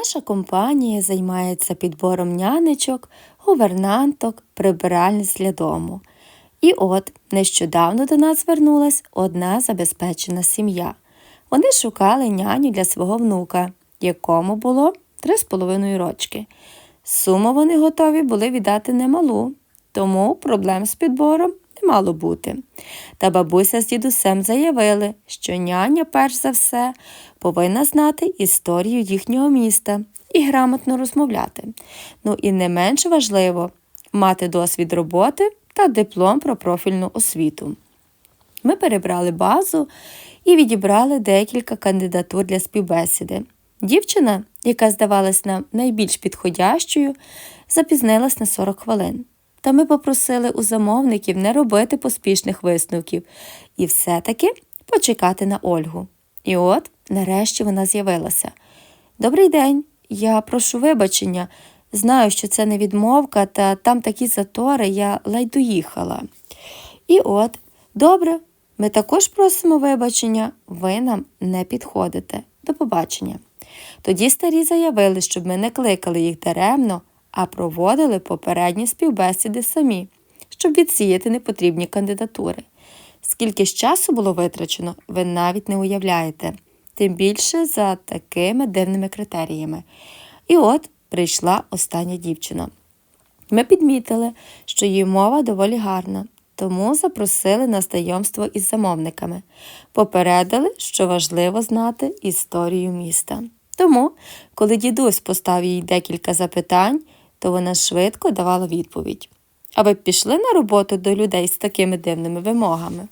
Наша компанія займається підбором нянечок, гувернанток, прибиральниць для дому. І от нещодавно до нас звернулась одна забезпечена сім'я. Вони шукали няню для свого внука, якому було три з половиною рочки. Суму вони готові були віддати немалу, тому проблем з підбором не мало бути. Та бабуся з дідусем заявили, що няня, перш за все, повинна знати історію їхнього міста і грамотно розмовляти. Ну і не менш важливо мати досвід роботи та диплом про профільну освіту. Ми перебрали базу і відібрали декілька кандидатур для співбесіди. Дівчина, яка здавалась нам найбільш підходящою, запізнилась на 40 хвилин. Та ми попросили у замовників не робити поспішних висновків і все-таки почекати на Ольгу. І от, нарешті, вона з'явилася. Добрий день, я прошу вибачення. Знаю, що це не відмовка, та там такі затори, я ледь доїхала. І от, добре, ми також просимо вибачення, ви нам не підходите. До побачення. Тоді старі заявили, щоб ми не кликали їх даремно, а проводили попередні співбесіди самі, щоб відсіяти непотрібні кандидатури. Скільки ж часу було витрачено, ви навіть не уявляєте, тим більше за такими дивними критеріями. І от прийшла остання дівчина. Ми підмітили, що її мова доволі гарна, тому запросили на знайомство із замовниками, попередили, що важливо знати історію міста. Тому, коли дідусь поставив їй декілька запитань, то вона швидко давала відповідь. А ви б пішли на роботу до людей з такими дивними вимогами?